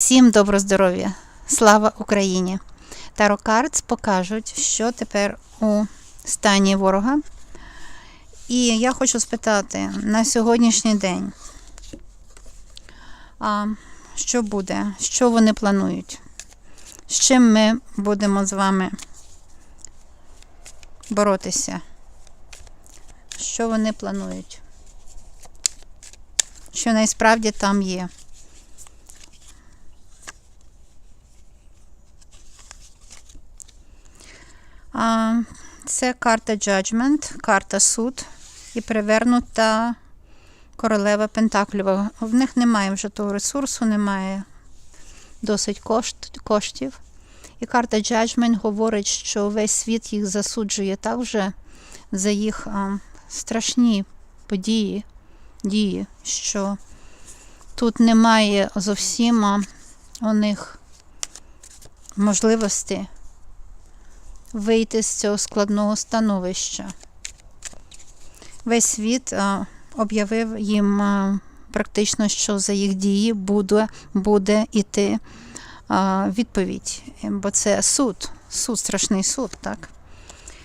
Всім добро здоров'я! Слава Україні! Таро Картс покажуть, що тепер у стані ворога. І я хочу спитати на сьогоднішній день, а, що буде, що вони планують, з чим ми будемо з вами боротися, що вони планують, що насправді там є. А, Це карта Judgment, карта суд і перевернута королева Пентаклєва. В них немає вже того ресурсу, немає досить кошт, коштів. І карта Judgment говорить, що весь світ їх засуджує так вже за їх а, страшні події, дії, що тут немає зовсім у них можливості вийти з цього складного становища. Весь світ а, об'явив їм а, практично, що за їх дії буде, буде іти а, відповідь, бо це суд, суд, страшний суд, так?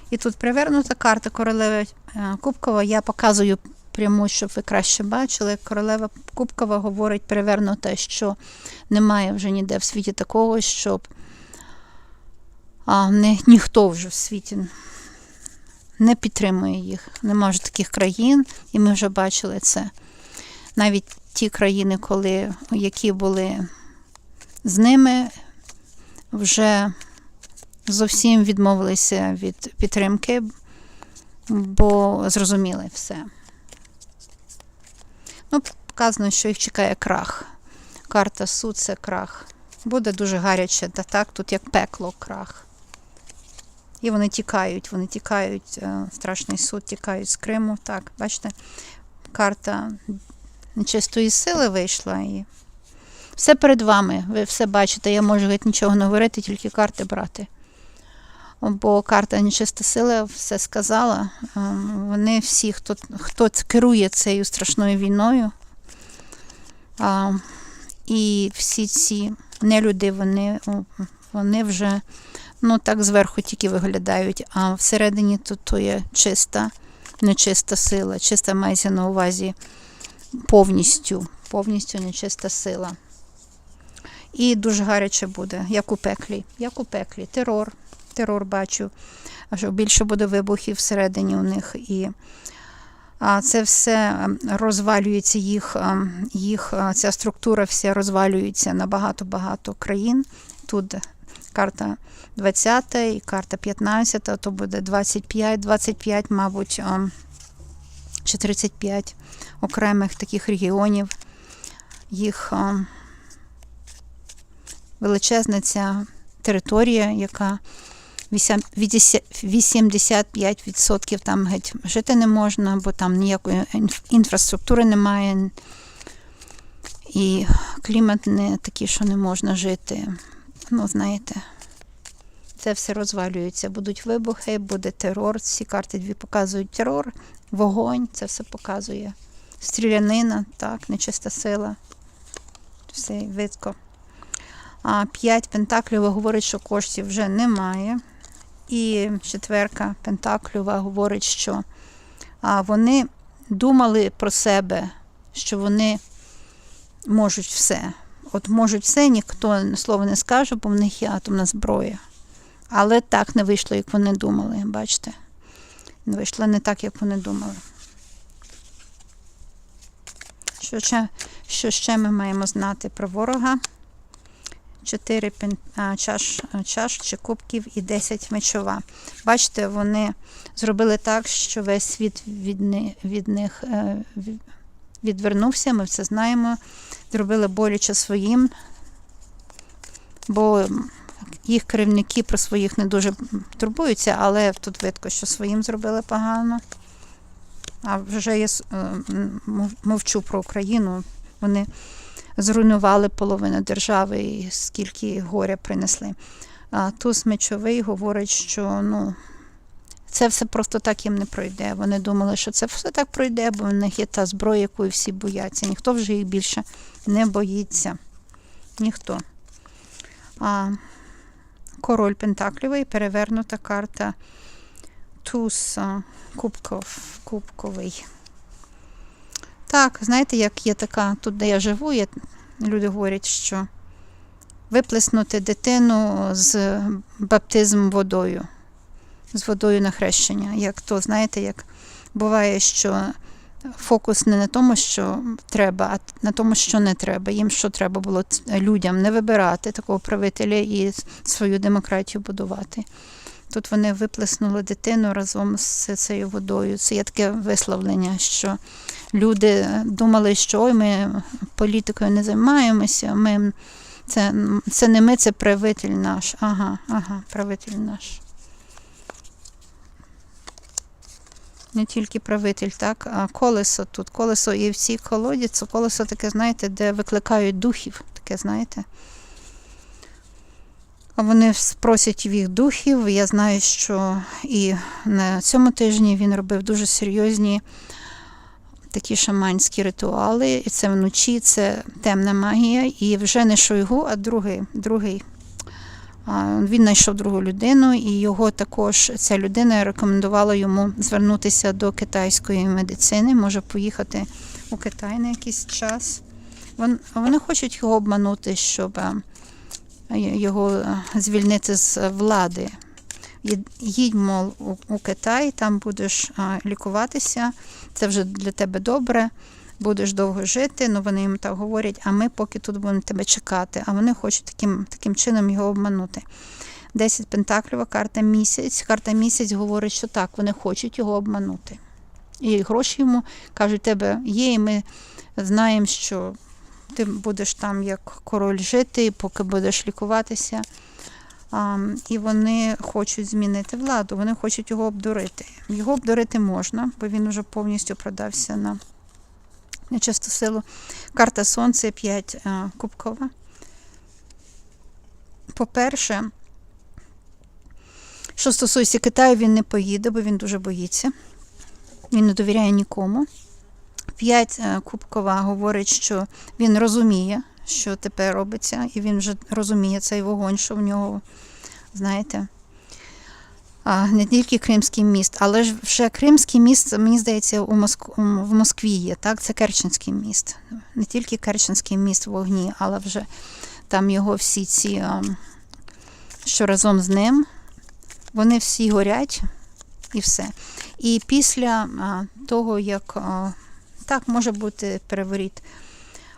І тут привернута карта королеви Кубкова. Я показую пряму, щоб ви краще бачили. Королева Кубкова говорить перевернута, що немає вже ніде в світі такого, щоб а не, ніхто вже в світі не підтримує їх. Нема вже таких країн, і ми вже бачили це. Навіть ті країни, коли, які були з ними, вже зовсім відмовилися від підтримки, бо зрозуміли все. Ну, показано, що їх чекає крах. Карта суд це крах. Буде дуже гаряче, та так, тут як пекло крах. І вони тікають, вони тікають, е, страшний суд, тікають з Криму. Так, бачите, карта нечистої сили вийшла. і Все перед вами. Ви все бачите. Я можу геть нічого не говорити, тільки карти брати. Бо карта нечиста сила все сказала. Е, Вони всі, хто, хто керує цією страшною війною. а, І всі ці нелюди, вони, вони вже ну так зверху тільки виглядають, а всередині то, то є чиста, нечиста сила. Чиста мається на увазі повністю, повністю нечиста сила. І дуже гаряче буде, як у пеклі. Як у пеклі. Терор. Терор бачу, що більше буде вибухів всередині у них. І це все розвалюється їх, їх ця структура вся розвалюється на багато-багато країн. Тут карта 20 і карта 15, то буде 25, 25, мабуть, чи 35 окремих таких регіонів. Їх величезна ця територія, яка 85% там геть жити не можна, бо там ніякої інфраструктури немає. І клімат не такий, що не можна жити. Ну, знаєте, це все розвалюється. Будуть вибухи, буде терор. Ці карти дві показують терор, вогонь, це все показує. Стрілянина, так, нечиста сила. Все видко. А п'ять пентаклів говорить, що коштів вже немає. І четверка Пентаклюва говорить, що а, вони думали про себе, що вони можуть все. От можуть все, ніхто слова не скаже, бо в них є атомна зброя. Але так не вийшло, як вони думали. Бачите? Не вийшло не так, як вони думали. Що ще, що ще ми маємо знати про ворога? 4 чаш, чаш чи кубків і 10 мечова. Бачите, вони зробили так, що весь світ від, від них е, відвернувся, ми все знаємо. Зробили боляче своїм, бо їх керівники про своїх не дуже турбуються, але тут видко, що своїм зробили погано. А вже я мовчу про Україну. Вони зруйнували половину держави і скільки горя принесли. А туз мечовий говорить, що ну, це все просто так їм не пройде. Вони думали, що це все так пройде, бо в них є та зброя, якої всі бояться. Ніхто вже їх більше не боїться. Ніхто. А, король Пентаклівий, перевернута карта Туз кубков, кубковий. Так, знаєте, як є така, тут, де я живу, є, люди говорять, що виплеснути дитину з баптизм водою, з водою на хрещення. Як то, знаєте, як буває, що фокус не на тому, що треба, а на тому, що не треба. Їм що треба було людям не вибирати такого правителя і свою демократію будувати. Тут вони виплеснули дитину разом з цією водою. Це є таке висловлення, що люди думали, що ой, ми політикою не займаємося, ми, це, це не ми, це правитель наш. Ага, ага, правитель наш. Не тільки правитель, так, а колесо тут. Колесо і всі колоді, це колесо таке, знаєте, де викликають духів, таке, знаєте. А Вони просять в їх духів. Я знаю, що і на цьому тижні він робив дуже серйозні такі шаманські ритуали. І це вночі, це темна магія. І вже не Шойгу, а другий. другий. Він знайшов другу людину, і його також ця людина рекомендувала йому звернутися до китайської медицини, може поїхати у Китай на якийсь час. Вон- Вони хочуть його обманути, щоб е, його е, звільнити з влади. Їд- Їдь, мов, у, у Китай, там будеш лікуватися, це вже для тебе добре, будеш довго жити. Ну вони їм так говорять, а ми поки тут будемо тебе чекати. А вони хочуть таким, таким чином його обманути. 10 пентаклів, карта місяць. Карта місяць говорить, що так, вони хочуть його обманути. І гроші йому кажуть, тебе є, і ми знаємо, що ти будеш там як король жити, поки будеш лікуватися. А, і вони хочуть змінити владу, вони хочуть його обдурити. Його обдурити можна, бо він вже повністю продався на нечисту силу. Карта Сонце 5 а, кубкова. По-перше, що стосується Китаю, він не поїде, бо він дуже боїться. Він не довіряє нікому. П'ять е, кубкова говорить, що він розуміє, що тепер робиться, і він вже розуміє цей вогонь, що в нього, знаєте, не тільки Кримський міст, але ж вже Кримський міст, мені здається, у Моск... в Москві є, так? Це Керченський міст. Не тільки Керченський міст в вогні, але вже там його всі ці, що разом з ним, вони всі горять і все. І після того, як так може бути переворіт,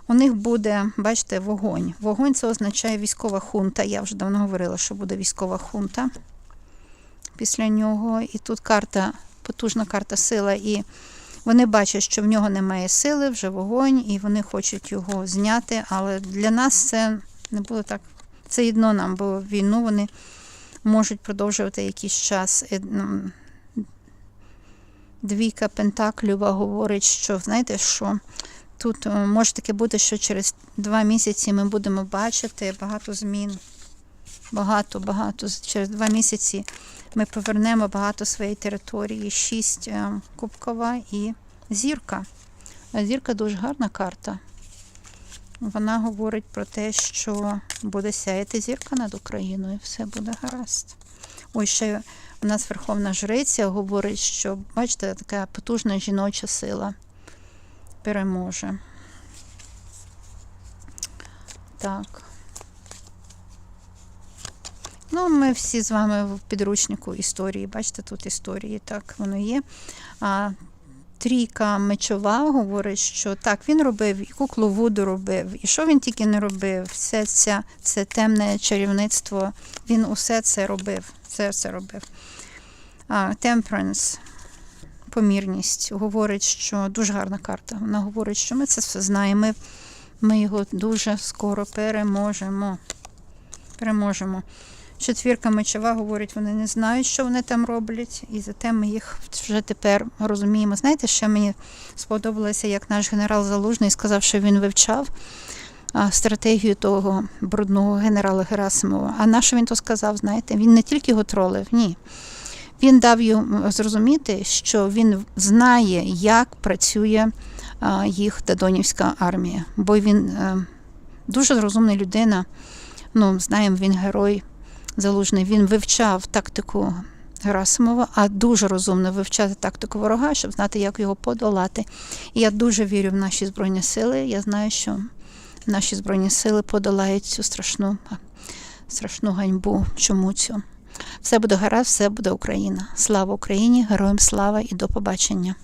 у них буде, бачите, вогонь. Вогонь це означає військова хунта. Я вже давно говорила, що буде військова хунта після нього. І тут карта, потужна карта сила. І вони бачать, що в нього немає сили, вже вогонь, і вони хочуть його зняти. Але для нас це не було так. Це єдно нам, бо війну вони можуть продовжувати якийсь час. Ну, Двійка Пентаклюва говорить, що знаєте що? Тут е, може таке бути, що через два місяці ми будемо бачити багато змін. Багато, багато. Через два місяці ми повернемо багато своєї території. Шість е, кубкова і зірка. Зірка дуже гарна карта. Вона говорить про те, що буде сяяти зірка над Україною, і все буде гаразд. Ой, ще у нас Верховна Жриця говорить, що, бачите, така потужна жіноча сила переможе. Так. Ну, ми всі з вами в підручнику історії. Бачите, тут історії, так воно є. А, Трійка мечова говорить, що так, він робив, і куклу Вуду робив, і що він тільки не робив, все це, це темне чарівництво, він усе це робив. Все це робив. А, Temperance, помірність, говорить, що дуже гарна карта. Вона говорить, що ми це все знаємо. Ми, ми його дуже скоро переможемо. Переможемо. Четвірка мечова говорить, вони не знають, що вони там роблять, і зате ми їх вже тепер розуміємо. Знаєте, що мені сподобалося, як наш генерал Залужний сказав, що він вивчав стратегію того брудного генерала Герасимова. А на що він то сказав? Знаєте, він не тільки його тролив, ні. Він дав йому зрозуміти, що він знає, як працює їх Дадонівська армія, бо він е, Дуже розумна людина. Ну, знаємо, він герой залужний. Він вивчав тактику Герасимова, а дуже розумно вивчати тактику ворога, щоб знати, як його подолати. І я дуже вірю в наші Збройні Сили. Я знаю, що наші Збройні Сили подолають цю страшну, страшну ганьбу. Чому цю? Все буде гаразд, все буде Україна. Слава Україні, героям слава і до побачення.